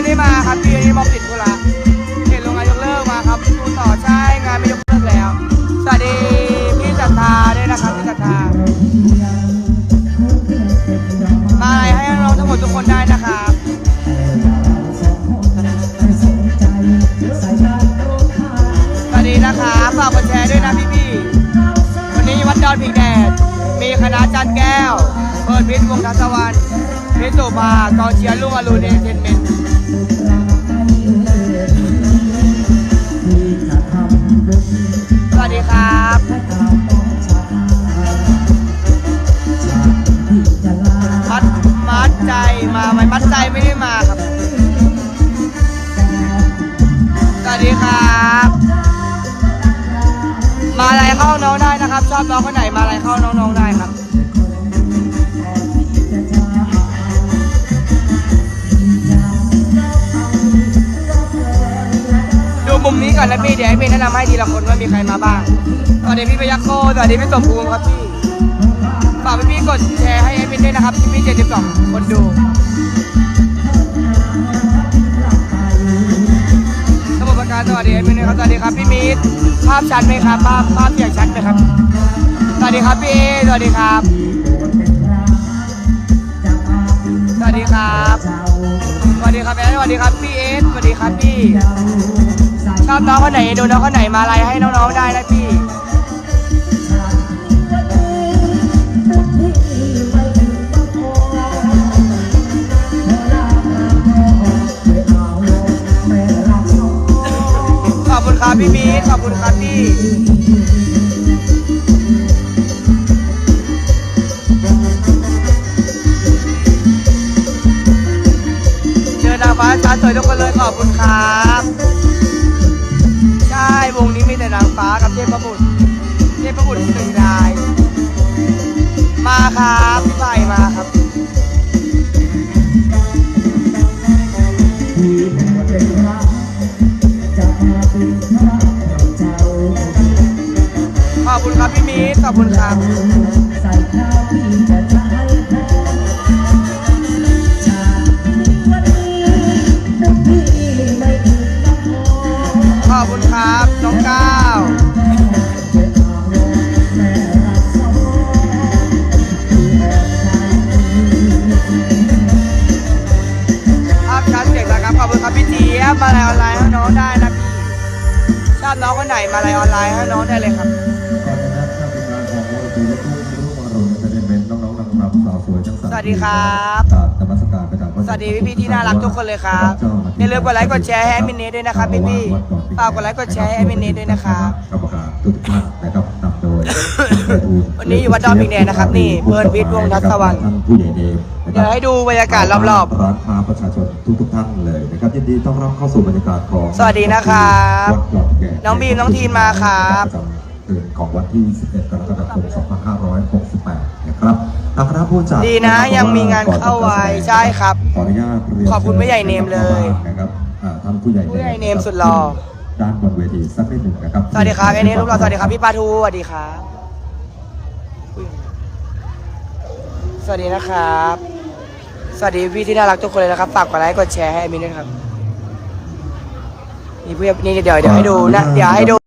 ไม่ได้มาครับพี่วันนี้มอติดธุระเห็นโรงงานยกเลิกมาครับดูต่อใช่งานไม่ยกเลิกแล้ว สวัสดีพี่ศรัทธาด้วยนะครับพี่ศรัทธามาอะไรให้น้องทั้งหมดทุกคนได้นะครับสวัสดีนะครับฝากกดแชร์ด้วยนะพี่ๆวันนี้วัดดอนพิงแดดมีคณะจันแก้ว เปิดพิษวงทัศวรร ณพิษสุภากองเชียร์ลุงอรุณเอนเตอร์เทนเมนต์สวัสดีครับมัดมัดใจมาไหมมัดใจไม่ได้มาครับ สวัสดีครับ มาอะไรเข้าน้องได้นะครับ ชอบน้องคนไหนมาอะไรเข้าน้องๆได้ครับ ก่อนนะพี่เดี๋ยวให้พี่แนะนำให้ทีละคนว่ามีใครมาบ้างสวัสดีพี่พยัคโคสวัสดีพี่สมภูมิครับพี่ฝากพี่กดแชร์ให้เอมินด้วยนะครับพี่ๆ72คนดูสมุทรปราการสวัสดีเอมินด้วยครับสวัสดีครับพี่มิตรภาพชัดไหมครับภาพภาพเสียงชัดไหมครับสวัสดีครับพี่เอสวัสดีครับสวัสดีครับสวัสดีครับแอนสวัสดีครับพี่เอสสวัสดีครับพี่ ชอบน้องคนไหนดูน้องคนไหนมาอะไรให้น้องๆได้นะพี่ขอบคุณครับพี่มีขอบคุณครับพี่เจอนางฟ้าชาสวยทุกคนเลยขอบคุณครับ บุตรเทพบุตรหนึ่งราย มาครับพี่ไผ่มาครับขอบคุณครับพี่มีขอบคุณครับขอบคุณครับน้องก้าว มาไลน์ออนไลน์ให้น้องได้นะพี่ชอบน้องคนไหนมาไลน์ออนไลน์ให้น้องได้เลยครับก่อนนะครับท่านประธานของวงดนตรีลูกทุ่งรุ่งอรุณเอนเตอร์เทนเมนต์น้องๆนางรำสาวสวยทั้งสามสวัสดีครับกราบนมัสการไปทางพระสวัสดีพี่ๆที่น่ารักทุกคนเลยครับอย่าลืมกดไลค์กดแชร์ให้แอดมินเนทด้วยนะครับพี่ๆฝากกดไลค์กดแชร์ให้แอดมินเนทด้วยนะครับกรรมการทุกท่านนะครับนำโดยวันนี้อยู่วัดดอนพิงแดงนะครับนี่เปิดวิทย์วงทัศวรรณท่านผู้ใหญ่เดช นะครับเดี๋ยวให้ดูบรรยากาศรอบ ร้านค้าประชาชนทุกๆท่านเลยนะครับยินดีต้อนรับเข้าสู่บรรยากาศของสวัสดีนะครับวัดดอนแก่น้องบีมน้องทีนมาครับประจำคืนของวันที่ 11 กรกฎาคม 2568 นะครับทางคณะผู้จัดดีนะยังมีงานเข้าไว้ใช่ครับ ขออนุญาตเรียนขอบคุณผู้ใหญ่เนมเลยนะครับอ่าท่านผู้ใหญ่ผู้ใหญ่เนมสุดหล่อ ด้านบนเวทีสักนิดหนึ่งนะครับ สวัสดีครับเอเนรูปเราสวัสดีครับพี่ปาทูสวัสดีครับอุ๊ยสวัสดีนะครับ สวัสดีพี่ที่น่ารักทุกคนเลยนะครับฝากกดไลค์กดแชร์ให้มินด้วยครับนี่เพื่อนนี่เดี๋ยวเดี๋ยวให้ดูนะเดี๋ยวให้ดู